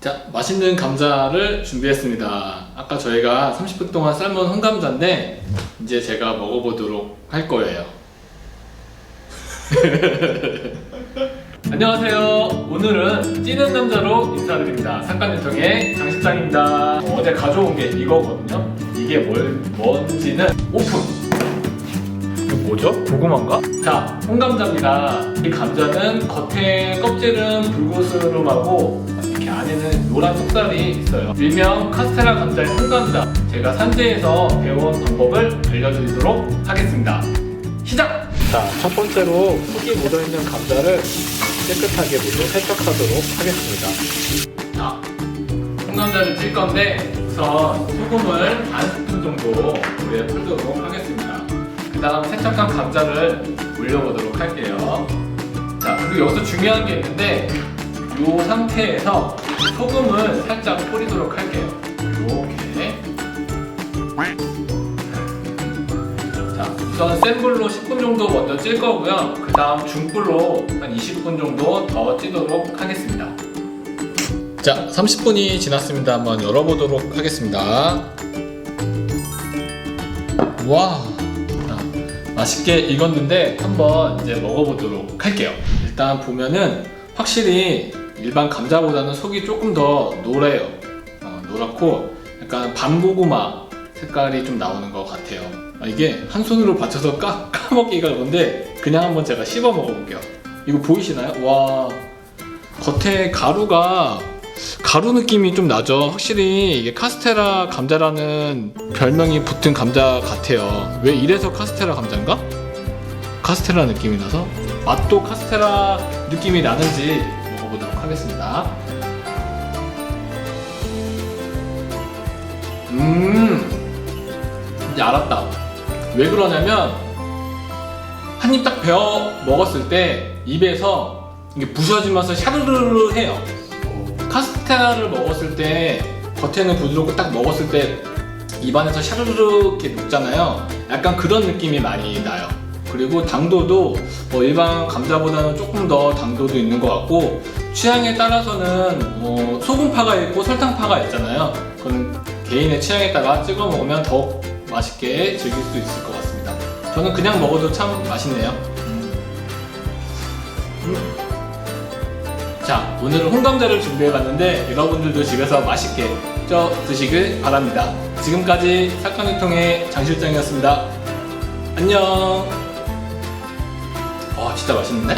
자, 맛있는 감자를 준비했습니다. 아까 저희가 30분 동안 삶은 홍감자인데 이제 제가 먹어보도록 할 거예요. 안녕하세요. 오늘은 찌는 남자로 인사드립니다. 삭간유통의 장실장입니다. 어제 가져온 게 이거거든요. 이게 뭘, 뭔지는 오픈! 이거 뭐죠? 고구마인가? 자, 홍감자입니다. 이 감자는 겉에 껍질은 불구스름하고 이렇게 안에는 노란 속살이 있어요. 일명 카스테라 감자의 홍감자. 제가 산지에서 배운 방법을 알려드리도록 하겠습니다. 시작! 자, 첫 번째로 속이 묻어있는 감자를 깨끗하게 물로 세척하도록 하겠습니다. 자, 홍감자를 찔 건데 우선 소금을 반 스푼 정도 물에 풀도록 하겠습니다. 그 다음 세척한 감자를 올려보도록 할게요. 자, 그리고 여기서 중요한 게 있는데 이 상태에서 소금을 살짝 뿌리도록 할게요. 이렇게. 자, 우선 센 불로 10분 정도 먼저 찔 거고요. 그 다음 중불로 한 20분 정도 더 찌도록 하겠습니다. 자, 30분이 지났습니다. 한번 열어보도록 하겠습니다. 와, 자, 맛있게 익었는데 한번 이제 먹어보도록 할게요. 일단 보면은 확실히 일반 감자보다는 속이 조금 더 노래요. 어, 노랗고 약간 밤고구마 색깔이 좀 나오는 것 같아요. 아, 이게 한 손으로 받쳐서 까, 까먹기가 그런데 그냥 한번 제가 씹어 먹어볼게요. 이거 보이시나요? 와, 겉에 가루가 가루 느낌이 좀 나죠. 확실히 이게 카스테라 감자라는 별명이 붙은 감자 같아요. 왜 이래서 카스테라 감자인가? 카스테라 느낌이 나서 맛도 카스테라 느낌이 나는지 먹어보도록 하겠습니다. 음, 이제 알았다. 왜 그러냐면 한 입 딱 베어 먹었을 때 입에서 이게 부서지면서 샤르르르 해요. 카스테라를 먹었을 때 겉에는 부드럽고 딱 먹었을 때 입안에서 샤르르 이렇게 녹잖아요. 약간 그런 느낌이 많이 나요. 그리고 당도도 뭐 일반 감자보다는 조금 더 당도도 있는 것 같고 취향에 따라서는 뭐 소금파가 있고 설탕파가 있잖아요. 그건 개인의 취향에 따라 찍어 먹으면 더 맛있게 즐길 수 있을 것 같습니다. 저는 그냥 먹어도 참 맛있네요. 자, 오늘은 홍감자를 준비해봤는데 여러분들도 집에서 맛있게 쪄 드시길 바랍니다. 지금까지 사건유통의 장실장이었습니다. 안녕. 와, 진짜 맛있는데?